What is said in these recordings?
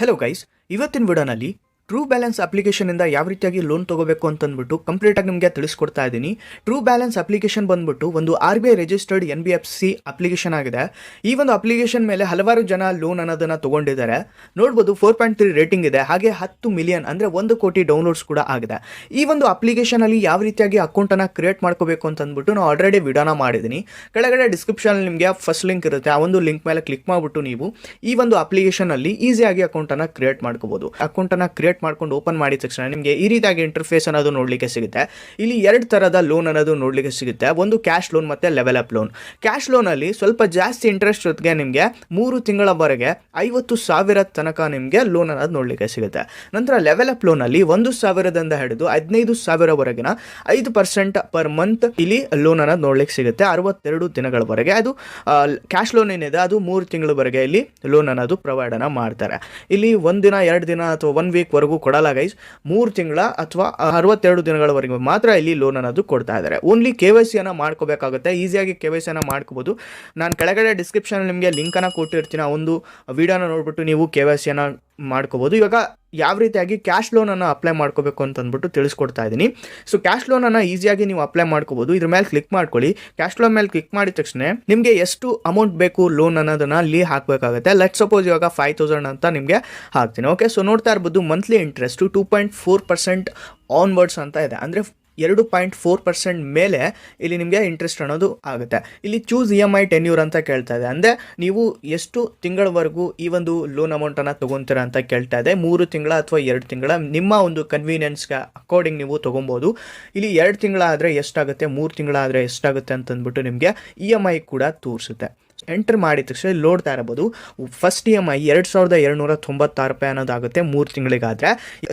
Hello guys ಇವತ್ತಿನ ವಿಡಿಯೋನಲ್ಲಿ true balance ಅಪ್ಲಿಕೇಶನಿಂದ ಯಾವ ರೀತಿಯಾಗಿ ಲೋನ್ ತಗೋಬೇಕು ಅಂತಂದ್ಬಿಟ್ಟು ಕಂಪ್ಲೀಟಾಗಿ ನಿಮಗೆ ತಿಳಿಸ್ಕೊಡ್ತಾ ಇದ್ದೀನಿ. ಟ್ರೂ ಬ್ಯಾಲೆನ್ಸ್ ಅಪ್ಲಿಕೇಶನ್ ಬಂದ್ಬಿಟ್ಟು ಒಂದು R B I registered N B F C application ಆಗಿದೆ. ಈ ಒಂದು ಅಪ್ಲಿಕೇಶನ್ ಮೇಲೆ ಹಲವಾರು ಜನ ಲೋನ್ ಅನ್ನೋದನ್ನು ತಗೊಂಡಿದ್ದಾರೆ. ನೋಡ್ಬೋದು ಫೋರ್ ಪಾಯಿಂಟ್ ತ್ರೀ ರೇಟಿಂಗ್ ಇದೆ. ಹಾಗೆ ಹತ್ತು ಮಿಲಿಯನ್ ಅಂದರೆ ಒಂದು ಕೋಟಿ ಡೌನ್ಲೋಡ್ಸ್ ಕೂಡ ಆಗಿದೆ. ಈ ಒಂದು ಅಪ್ಲಿಕೇಶನಲ್ಲಿ ಯಾವ ರೀತಿಯಾಗಿ ಅಕೌಂಟನ್ನು ಕ್ರಿಯೇಟ್ ಮಾಡ್ಕೋಬೇಕು ಅಂತಂದ್ಬಿಟ್ಟು ನಾವು ಆಲ್ರೆಡಿ ವಿಡಿಯೋನ ಮಾಡಿದ್ದೀನಿ. ಕೆಳಗಡೆ ಡಿಸ್ಕ್ರಿಪ್ಷನ್ ನಿಮಗೆ ಫಸ್ಟ್ ಲಿಂಕ್ ಇರುತ್ತೆ. ಆ ಒಂದು ಲಿಂಕ್ ಮೇಲೆ ಕ್ಲಿಕ್ ಮಾಡಿಬಿಟ್ಟು ನೀವು ಈ ಒಂದು ಅಪ್ಲಿಕೇಶನಲ್ಲಿ ಈಸಿಯಾಗಿ ಅಕೌಂಟನ್ನು ಕ್ರಿಯೇಟ್ ಮಾಡ್ಕೋಬೋದು. ಅಕೌಂಟನ್ನು ಕ್ರಿಯೇಟ್ ಮಾಡ್ಕೊಂಡು ಓಪನ್ ಮಾಡಿದ ತಕ್ಷಣ ನಿಮಗೆ ಈ ರೀತಿಯಾಗಿ ಇಂಟರ್ಫೇಸ್ ಅನ್ನೋದು ನೋಡಲಿಕ್ಕೆ ಸಿಗುತ್ತೆ. ಇಲ್ಲಿ ಎರಡು ತರದ ಲೋನ್ ಅನ್ನೋದು ನೋಡಲಿಕ್ಕೆ ಸಿಗುತ್ತೆ. ಒಂದು ಕ್ಯಾಶ್ ಲೋನ್ ಮತ್ತೆ ಲೆವೆಲ್ ಅಪ್ ಲೋನ್ ಕ್ಯಾಶ್ ಲೋನಲ್ಲಿ ಸ್ವಲ್ಪ ಜಾಸ್ತಿ ಇಂಟ್ರೆಸ್ಟ್ ಜೊತೆಗೆ ನಿಮಗೆ ಮೂರು ತಿಂಗಳವರೆಗೆ ಐವತ್ತು ಸಾವಿರ ತನಕ ನಿಮಗೆ ಲೋನ್ ಅನ್ನೋದು ನೋಡಲಿಕ್ಕೆ ಸಿಗುತ್ತೆ. ನಂತರ ಲೆವೆಲ್ ಅಪ್ ಲೋನಲ್ಲಿ ಒಂದು ಸಾವಿರದಿಂದ ಹಿಡಿದು ಹದಿನೈದು ಸಾವಿರವರೆಗಿನ ಐದು ಪರ್ಸೆಂಟ್ ಪರ್ ಮಂತ್ ಇಲ್ಲಿ ಲೋನ್ ಅನ್ನೋದು ನೋಡ್ಲಿಕ್ಕೆ ಸಿಗುತ್ತೆ. ಅರವತ್ತೆರಡು ದಿನಗಳವರೆಗೆ ಅದು ಕ್ಯಾಶ್ ಲೋನ್ ಏನಿದೆ ಅದು ಮೂರು ತಿಂಗಳವರೆಗೆ ಇಲ್ಲಿ ಲೋನ್ ಅನ್ನೋದು ಪ್ರೊವೈಡ್ ಅನ್ನ ಮಾಡ್ತಾರೆ. ಇಲ್ಲಿ ಒಂದಿನ, ಎರಡು ದಿನ ಅಥವಾ ಒನ್ ವೀಕ್ವರೆಗೂ ಕೊಡಲ್ಲ ಗೈಸ್ ಮೂರು ತಿಂಗಳ ಅಥವಾ ಅರವತ್ತೆರಡು ದಿನಗಳವರೆಗೆ ಮಾತ್ರ ಇಲ್ಲಿ ಲೋನ್ ಅನ್ನೋದು ಕೊಡ್ತಾ ಇದ್ದಾರೆ ಓನ್ಲಿ ಕೆ ವೈ ಸಿಯನ್ನು ಮಾಡ್ಕೋಬೇಕಾಗುತ್ತೆ. ಈಸಿಯಾಗಿ ಕೆ ವೈ ಸಿಯನ್ನು ಮಾಡ್ಕೋಬೋದು. ನಾನು ಕೆಳಗಡೆ ಡಿಸ್ಕ್ರಿಪ್ಷನ್ ನಿಮಗೆ ಲಿಂಕನ್ನು ಕೊಟ್ಟಿರ್ತೀನಿ. ಒಂದು ವಿಡಿಯೋನ ನೋಡ್ಬಿಟ್ಟು ನೀವು ಕೆ ವೈ ಸಿಯನ್ನು ಮಾಡ್ಕೋಬೋದು. ಇವಾಗ ಯಾವ ರೀತಿಯಾಗಿ ಕ್ಯಾಶ್ ಲೋನನ್ನು ಅಪ್ಲೈ ಮಾಡ್ಕೋಬೇಕು ಅಂತ ಅಂದ್ಬಿಟ್ಟು ತಿಳಿಸ್ಕೊಡ್ತಾ ಇದ್ದೀನಿ. ಸೊ ಕ್ಯಾಶ್ ಲೋನನ್ನು ಈಸಿಯಾಗಿ ನೀವು ಅಪ್ಲೈ ಮಾಡ್ಕೋಬೋದು. ಇದ್ರ ಮೇಲೆ ಕ್ಲಿಕ್ ಮಾಡ್ಕೊಳ್ಳಿ. ಕ್ಯಾಶ್ ಲೋನ್ ಮೇಲೆ ಕ್ಲಿಕ್ ಮಾಡಿದ ತಕ್ಷಣ ನಿಮಗೆ ಎಷ್ಟು ಅಮೌಂಟ್ ಬೇಕು ಲೋನ್ ಅನ್ನೋದನ್ನ ಅಲ್ಲಿ ಹಾಕಬೇಕಾಗುತ್ತೆ. ಲೆಟ್ ಸಪೋಸ್ ಇವಾಗ ಫೈವ್ ತೌಸಂಡ್ ಅಂತ ನಿಮಗೆ ಹಾಕ್ತೀನಿ. ಓಕೆ ಸೊ ನೋಡ್ತಾ ಇರ್ಬೋದು monthly interest two point four percent onwards ಅಂತ ಇದೆ. ಅಂದರೆ ಎರಡು ಪಾಯಿಂಟ್ ಫೋರ್ ಪರ್ಸೆಂಟ್ ಮೇಲೆ ಇಲ್ಲಿ ನಿಮಗೆ ಇಂಟ್ರೆಸ್ಟ್ ಅನ್ನೋದು ಆಗುತ್ತೆ. ಇಲ್ಲಿ choose E M I tenure ಅಂತ ಕೇಳ್ತಾ ಇದೆ. ಅಂದರೆ ನೀವು ಎಷ್ಟು ತಿಂಗಳವರೆಗೂ ಈ ಒಂದು ಲೋನ್ ಅಮೌಂಟನ್ನು ತೊಗೊತೀರ ಅಂತ ಕೇಳ್ತಾ ಇದೆ. ಮೂರು ತಿಂಗಳ ಅಥವಾ ಎರಡು ತಿಂಗಳ ನಿಮ್ಮ ಒಂದು ಕನ್ವೀನಿಯನ್ಸ್ಗೆ ಅಕಾರ್ಡಿಂಗ್ ನೀವು ತೊಗೊಬೋದು. ಇಲ್ಲಿ ಎರಡು ತಿಂಗಳಾದರೆ ಎಷ್ಟಾಗುತ್ತೆ? ಮೂರು ತಿಂಗಳಾದರೆ ಎಷ್ಟಾಗುತ್ತೆ ಅಂತಂದ್ಬಿಟ್ಟು ನಿಮಗೆ ಇ ಎಂ ಐ ಕೂಡ ತೋರಿಸುತ್ತೆ. ಎಂಟರ್ ಮಾಡಿದ ತಕ್ಷಣ ಇಲ್ಲಿ ನೋಡ್ತಾ ಇರಬಹುದು. ಫಸ್ಟ್ ಇ ಎಂ ಐ ಎರಡು ಸಾವಿರದ ಏಳ್ನೂರ ತೊಂಬತ್ತಾರು ರೂಪಾಯಿ ಅನ್ನೋದಾಗುತ್ತೆ ಮೂರು ತಿಂಗಳಿಗಾದರೆ.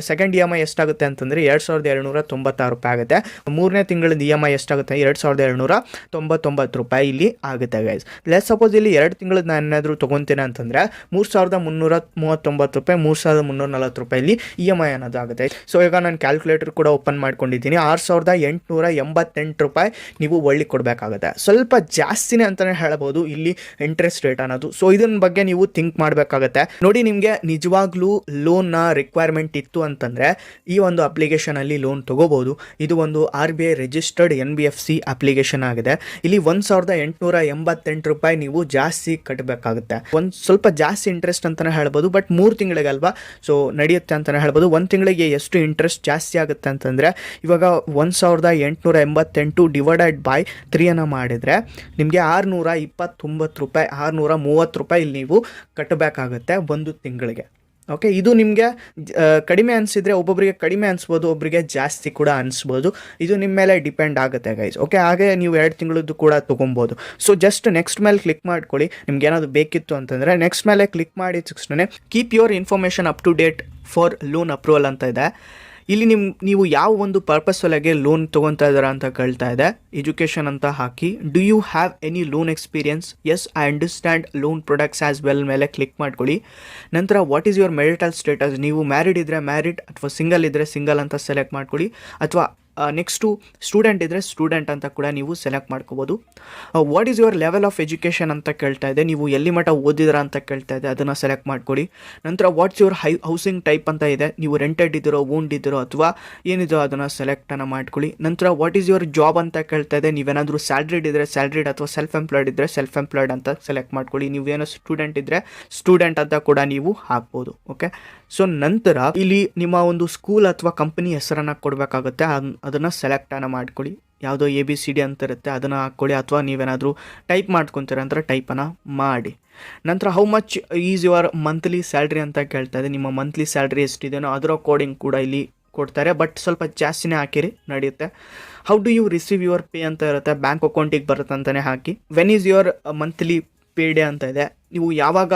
ಸೆಕೆಂಡ್ ಇ ಎಂ ಐ ಎಷ್ಟಾಗುತ್ತೆ ಅಂತಂದರೆ ಎರಡು ಸಾವಿರದ ಏಳ್ನೂರ ತೊಂಬತ್ತಾರು ರೂಪಾಯಿ ಆಗುತ್ತೆ. ಮೂರನೇ ತಿಂಗಳದ ಇ ಎಂ ಐ ಎಷ್ಟಾಗುತ್ತೆ? ಎರಡು ಸಾವಿರದ ಏಳ್ನೂರ ತೊಂಬತ್ತೊಂಬತ್ತು ರೂಪಾಯಿ ಇಲ್ಲಿ ಆಗುತ್ತೆ ಗೈಸ್ ಲೆಸ್ ಸಪೋಸ್ ಇಲ್ಲಿ ಎರಡು ತಿಂಗಳದ್ದು ನಾನು ಏನಾದರೂ ತೊಗೊತೀನಿ ಅಂತಂದರೆ ಮೂರು ಸಾವಿರದ ಮುನ್ನೂರ ಮೂವತ್ತೊಂಬತ್ತು ರೂಪಾಯಿ, ಮೂರು ಸಾವಿರದ ಮುನ್ನೂರ ನಲ್ವತ್ತು ರೂಪಾಯಿ ಇಲ್ಲಿ ಇ ಎಂ ಐ ಅನ್ನೋದು ಆಗುತ್ತೆ. ಸೊ ಈಗ ನಾನು ಕ್ಯಾಲ್ಕುಲೇಟರ್ ಕೂಡ ಓಪನ್ ಮಾಡ್ಕೊಂಡಿದ್ದೀನಿ. ಆರು ಸಾವಿರದ ಎಂಟುನೂರ ಎಂಬತ್ತೆಂಟು ರೂಪಾಯಿ ನೀವು ಒಳ್ಳಿ ಕೊಡಬೇಕಾಗುತ್ತೆ. ಸ್ವಲ್ಪ ಜಾಸ್ತಿನೇ ಅಂತಲೇ ಹೇಳ್ಬೋದು ಇಲ್ಲಿ ಇಂಟ್ರೆಸ್ಟ್ ರೇಟ್ ಅನ್ನೋದು. ಸೊ ಇದನ್ನ ಬಗ್ಗೆ ನೀವು ಥಿಂಕ್ ಮಾಡಬೇಕಾಗತ್ತೆ. ನೋಡಿ, ನಿಮಗೆ ನಿಜವಾಗ್ಲೂ ಲೋನ್ನ ರಿಕ್ವೈರ್ಮೆಂಟ್ ಇತ್ತು ಅಂತಂದರೆ, ಈ ಒಂದು ಅಪ್ಲಿಕೇಶನಲ್ಲಿ ಲೋನ್ ತಗೋಬಹುದು ಇದು ಒಂದು R B I registered N B C application ಆಗಿದೆ. ಇಲ್ಲಿ ಒಂದು ಸಾವಿರದ ಎಂಟುನೂರ ಎಂಬತ್ತೆಂಟು ರೂಪಾಯಿ ನೀವು ಜಾಸ್ತಿ ಕಟ್ಟಬೇಕಾಗುತ್ತೆ ಒಂದು ಸ್ವಲ್ಪ ಜಾಸ್ತಿ ಇಂಟ್ರೆಸ್ಟ್ ಅಂತಲೇ ಹೇಳ್ಬೋದು ಬಟ್ ಮೂರು ತಿಂಗಳಿಗಲ್ವಾ ಸೊ ನಡೆಯುತ್ತೆ ಅಂತಲೇ ಹೇಳ್ಬೋದು. ಒಂದು ತಿಂಗಳಿಗೆ ಎಷ್ಟು ಇಂಟ್ರೆಸ್ಟ್ ಜಾಸ್ತಿ ಆಗುತ್ತೆ ಅಂತಂದರೆ, ಇವಾಗ ಒಂದು ಸಾವಿರದ ಎಂಟುನೂರ ಎಂಬತ್ತೆಂಟು ಡಿವೈಡೆಡ್ ಬೈ ತ್ರೀಯನ್ನು ಮಾಡಿದರೆ, ನಿಮಗೆ ಆರುನೂರ ಇಪ್ಪತ್ತೊಂಬತ್ತು ರೂಪಾಯಿ, ಆರುನೂರ ಮೂವತ್ತು ರೂಪಾಯಿ ಇಲ್ಲಿ ನೀವು ಕಟ್ಟಬೇಕಾಗುತ್ತೆ ಒಂದು ತಿಂಗಳಿಗೆ. ಓಕೆ ಇದು ನಿಮಗೆ ಕಡಿಮೆ ಅನಿಸಿದರೆ ಒಬ್ಬೊಬ್ಬರಿಗೆ ಕಡಿಮೆ ಅನಿಸ್ಬೋದು ಒಬ್ಬರಿಗೆ ಜಾಸ್ತಿ ಕೂಡ ಅನಿಸ್ಬೋದು. ಇದು ನಿಮ್ಮ ಮೇಲೆ ಡಿಪೆಂಡ್ ಆಗುತ್ತೆ ಗೈಸ್ ಓಕೆ ಹಾಗೆ ನೀವು ಎರಡು ತಿಂಗಳದ್ದು ಕೂಡ ತೊಗೊಬೋದು. ಸೊ ಜಸ್ಟ್ ನೆಕ್ಸ್ಟ್ ಮೇಲೆ ಕ್ಲಿಕ್ ಮಾಡ್ಕೊಳ್ಳಿ. ನಿಮ್ಗೆ ಏನಾದರೂ ಬೇಕಿತ್ತು ಅಂತಂದರೆ ನೆಕ್ಸ್ಟ್ ಮೇಲೆ ಕ್ಲಿಕ್ ಮಾಡಿದ ತಕ್ಷಣ keep your information up to date for loan approval ಅಂತ ಇದೆ. ಇಲ್ಲಿ ನಿಮ್, ನೀವು ಯಾವ ಒಂದು ಪರ್ಪಸ್ ಒಳಗೆ ಲೋನ್ ತೊಗೊತಾ ಇದ್ದೀರಾ ಅಂತ ಕೇಳ್ತಾ ಇದೆ. ಎಜುಕೇಶನ್ ಅಂತ ಹಾಕಿ do you have any loan experience yes I understand loan products as well ಮೇಲೆ ಕ್ಲಿಕ್ ಮಾಡ್ಕೊಳ್ಳಿ. ನಂತರ what is your marital status ನೀವು ಮ್ಯಾರಿಡ್ ಇದ್ದರೆ ಮ್ಯಾರಿಡ್ ಅಥವಾ ಸಿಂಗಲ್ ಇದ್ದರೆ ಸಿಂಗಲ್ ಅಂತ ಸೆಲೆಕ್ಟ್ ಮಾಡ್ಕೊಳ್ಳಿ. ಅಥವಾ ನೆಕ್ಸ್ಟು ಸ್ಟೂಡೆಂಟ್ ಇದ್ದರೆ ಸ್ಟೂಡೆಂಟ್ ಅಂತ ಕೂಡ ನೀವು ಸೆಲೆಕ್ಟ್ ಮಾಡ್ಕೋಬೋದು. What is your level of education ಅಂತ ಕೇಳ್ತಾ ಇದೆ. ನೀವು ಎಲ್ಲಿ ಮಟ್ಟ ಓದಿದ್ರ ಅಂತ ಕೇಳ್ತಾ ಇದೆ. ಅದನ್ನು ಸೆಲೆಕ್ಟ್ ಮಾಡ್ಕೊಳ್ಳಿ ನಂತರ what's your high housing type ಅಂತ ಇದೆ. ನೀವು ರೆಂಟೆಡ್ ಇದ್ದೀರೋ ಓನ್ಡ್ ಇದ್ದೀರೋ ಅಥವಾ ಏನಿದೋ ಅದನ್ನು ಸೆಲೆಕ್ಟನ್ನು ಮಾಡ್ಕೊಳ್ಳಿ ನಂತರ ವಾಟ್ ಈಸ್ ಯುವರ್ ಜಾಬ್ ಅಂತ ಕೇಳ್ತಾ ಇದೆ. ನೀವೇನಾದರೂ ಸ್ಯಾಲ್ರಿಡ್ ಇದ್ದರೆ ಸ್ಯಾಲ್ರಿಡ್ ಅಥವಾ ಸೆಲ್ಫ್ ಎಂಪ್ಲಾಯ್ಡ್ ಇದ್ದರೆ ಸೆಲ್ಫ್ ಎಂಪ್ಲಾಯ್ಡ್ ಅಂತ ಸೆಲೆಕ್ಟ್ ಮಾಡ್ಕೊಳ್ಳಿ ನೀವೇನೋ ಸ್ಟೂಡೆಂಟ್ ಇದ್ದರೆ ಸ್ಟೂಡೆಂಟ್ ಅಂತ ಕೂಡ ನೀವು ಹಾಕ್ಬೋದು. ಓಕೆ ಸೊ ನಂತರ ಇಲ್ಲಿ ನಿಮ್ಮ ಒಂದು ಸ್ಕೂಲ್ ಅಥವಾ ಕಂಪನಿ ಹೆಸರನ್ನು ಕೊಡಬೇಕಾಗುತ್ತೆ. ಅದನ್ನು ಸೆಲೆಕ್ಟನ್ನು ಮಾಡ್ಕೊಳ್ಳಿ. ಯಾವುದೋ ಎ ಬಿ ಸಿ ಡಿ ಅಂತ ಇರುತ್ತೆ, ಅದನ್ನು ಹಾಕ್ಕೊಳ್ಳಿ. ಅಥವಾ ನೀವೇನಾದರೂ ಟೈಪ್ ಮಾಡ್ಕೊತೀರ ಅಂದರೆ ಟೈಪನ್ನು ಮಾಡಿ. ನಂತರ how much is your monthly salary ಅಂತ ಕೇಳ್ತಾ ಇದೆ. ನಿಮ್ಮ ಮಂತ್ಲಿ ಸ್ಯಾಲ್ರಿ ಎಷ್ಟಿದೆಯೋ ಅದರ ಕೋಡಿಂಗ್ ಕೂಡ ಇಲ್ಲಿ ಕೊಡ್ತಾರೆ. ಬಟ್ ಸ್ವಲ್ಪ ಜಾಸ್ತಿನೇ ಹಾಕಿರಿ, ನಡೆಯುತ್ತೆ. How do you receive your pay ಅಂತ ಇರುತ್ತೆ. ಬ್ಯಾಂಕ್ ಅಕೌಂಟಿಗೆ ಬರುತ್ತೆ ಅಂತಲೇ ಹಾಕಿ. When is your monthly pay day ಅಂತ ಇದೆ. ನೀವು ಯಾವಾಗ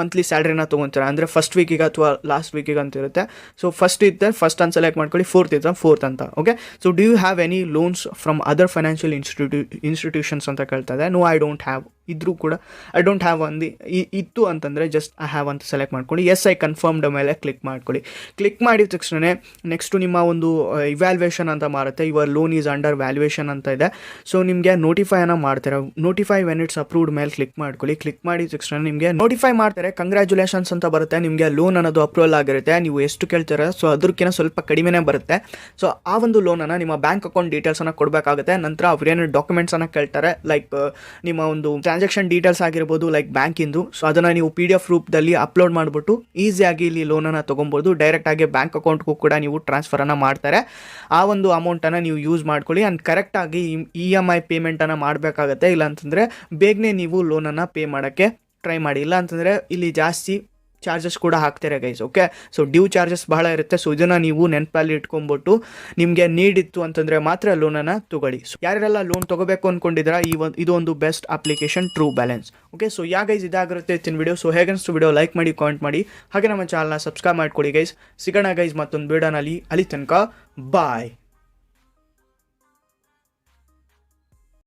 ಮಂತ್ಲಿ ಸ್ಯಾಲ್ರಿನ ತೊಗೊತೀರ? ಅಂದರೆ ಫಸ್ಟ್ ವೀಕಿಗೆ ಅಥವಾ ಲಾಸ್ಟ್ ವೀಕಿಗೆ ಅಂತ ಇರುತ್ತೆ. ಸೊ ಫಸ್ಟ್ ಇದ್ದರೆ ಫಸ್ಟ್ ಅಂತ ಸೆಲೆಕ್ಟ್ ಮಾಡ್ಕೊಳ್ಳಿ ಫೋರ್ತ್ ಇದ್ದರೆ ಫೋರ್ತ್ ಅಂತ okay so do you have any loans from other financial institution institutions ಅಂತ ಕೇಳ್ತಾ ಇದೆ? ನೋ ಐ ಡೋಂಟ್ ಹ್ಯಾವ್ ಇದ್ರೂ ಕೂಡ ಐ ಡೋಂಟ್ ಹ್ಯಾವ್ ಅಂದು ಇತ್ತು ಅಂತಂದರೆ ಜಸ್ಟ್ ಐ ಹ್ಯಾವ್ ಅಂತ ಸೆಲೆಕ್ಟ್ ಮಾಡ್ಕೊಳ್ಳಿ. ಎಸ್ ಐ ಕನ್ಫರ್ಮ್ಡ್ ಮೇಲೆ ಕ್ಲಿಕ್ ಮಾಡ್ಕೊಳ್ಳಿ. ಕ್ಲಿಕ್ ಮಾಡಿದ ತಕ್ಷಣ ನೆಕ್ಸ್ಟು ನಿಮ್ಮ ಒಂದು ಇವ್ಯಾಲ್ಯೂಯೇಷನ್ ಅಂತ ಮಾರುತ್ತೆ. ಇವರ್ ಲೋನ್ ಈಸ್ ಅಂಡರ್ ವ್ಯಾಲ್ಯೂಯೇಷನ್ ಅಂತ ಇದೆ. ಸೊ ನಿಮಗೆ ನೋಟಿಫೈನ ಮಾಡ್ತಾರೆ. ನೋಟಿಫೈ ವೆನ್ ಇಟ್ಸ್ ಅಪ್ರೂವ್ಡ್ ಮೇಲೆ ಕ್ಲಿಕ್ ಮಾಡ್ಕೊಳ್ಳಿ. ಕ್ಲಿಕ್ ಮಾಡಿದ ತಕ್ಷಣ ನಿಮಗೆ ನೋಟಿಫೈ ಮಾಡ್ತಾರೆ. ಕಂಗ್ರ್ಯಾಚುಲೇಷನ್ಸ್ ಅಂತ ಬರುತ್ತೆ. ನಿಮಗೆ ಲೋನ್ ಅನ್ನೋದು ಅಪ್ರೂವಲ್ ಆಗಿರುತ್ತೆ. ನೀವು ಎಷ್ಟು ಕೇಳ್ತೀರ? ಸೊ ಅದಕ್ಕಿಂತ ಸ್ವಲ್ಪ ಕಡಿಮೆನೇ ಬರುತ್ತೆ. ಸೊ ಆ ಒಂದು ಲೋನನ್ನು ನಿಮ್ಮ ಬ್ಯಾಂಕ್ ಅಕೌಂಟ್ ಡೀಟೇಲ್ಸನ್ನು ಕೊಡಬೇಕಾಗುತ್ತೆ. ನಂತರ ಅವ್ರೇನು ಡಾಕ್ಯುಮೆಂಟ್ಸನ್ನು ಕೇಳ್ತಾರೆ. ಲೈಕ್ ನಿಮ್ಮ ಒಂದು ಟ್ರಾನ್ಸಾಕ್ಷನ್ ಡೀಟೇಲ್ಸ್ ಆಗಿರ್ಬೋದು ಲೈಕ್ ಬ್ಯಾಂಕಿಂದು ಸೊ ಅದನ್ನು ನೀವು ಪಿ ಡಿ ಎಫ್ ರೂಪದಲ್ಲಿ ಅಪ್ಲೋಡ್ ಮಾಡಿಬಿಟ್ಟು ಈಸಿಯಾಗಿ ಇಲ್ಲಿ ಲೋನನ್ನು ತೊಗೊಬೋದು ಡೈರೆಕ್ಟಾಗಿ ಬ್ಯಾಂಕ್ ಅಕೌಂಟ್ಗೂ ಕೂಡ ನೀವು ಟ್ರಾನ್ಸ್ಫರನ್ನು ಮಾಡ್ತಾರೆ. ಆ ಒಂದು ಅಮೌಂಟನ್ನು ನೀವು ಯೂಸ್ ಮಾಡ್ಕೊಳ್ಳಿ. ಆ್ಯಂಡ್ ಕರೆಕ್ಟಾಗಿ ಇ ಎಂ ಐ ಪೇಮೆಂಟನ್ನು ಮಾಡಬೇಕಾಗತ್ತೆ. ಇಲ್ಲಾಂತಂದರೆ ಬೇಗನೆ ನೀವು ಲೋನನ್ನು ಪೇ ಮಾಡೋಕ್ಕೆ ಟ್ರೈ ಮಾಡಿ. ಇಲ್ಲ ಅಂತಂದರೆ ಇಲ್ಲಿ ಜಾಸ್ತಿ ಚಾರ್ಜಸ್ ಕೂಡ ಹಾಕ್ತಾರೆ guys okay so due charges ಬಹಳ ಇರುತ್ತೆ. ಸೊ ಇದನ್ನು ನೀವು ನೆನಪಲ್ಲಿ ಇಟ್ಕೊಂಡ್ಬಿಟ್ಟು ನಿಮಗೆ ನೀಡಿತ್ತು ಅಂತಂದರೆ ಮಾತ್ರ ಲೋನನ್ನು ತಗೊಳ್ಳಿ. ಸೊ ಯಾರೆಲ್ಲ ಲೋನ್ ತೊಗೋಬೇಕು ಅಂದ್ಕೊಂಡಿದ್ರೆ ಈ ಒಂದು, ಇದು ಒಂದು best application true balance okay so ya guys ಇದಾಗಿರುತ್ತೆ ಇತ್ತಿನ ವಿಡಿಯೋ ಸೊ ಹೇಗನ್ಸ್ತು ವಿಡಿಯೋ ಲೈಕ್ ಮಾಡಿ ಕಾಮೆಂಟ್ ಮಾಡಿ. ಹಾಗೆ ನಮ್ಮ ಚಾನಲ್ನ ಸಬ್ಸ್ಕ್ರೈಬ್ ಮಾಡ್ಕೊಡಿ ಗೈಸ್ ಸಿಗೋಣ ಗೈಸ್ ಮತ್ತೊಂದು ವಿಡಿಯೋನಲ್ಲಿ ಅಲ್ಲಿ ತನಕ ಬಾಯ್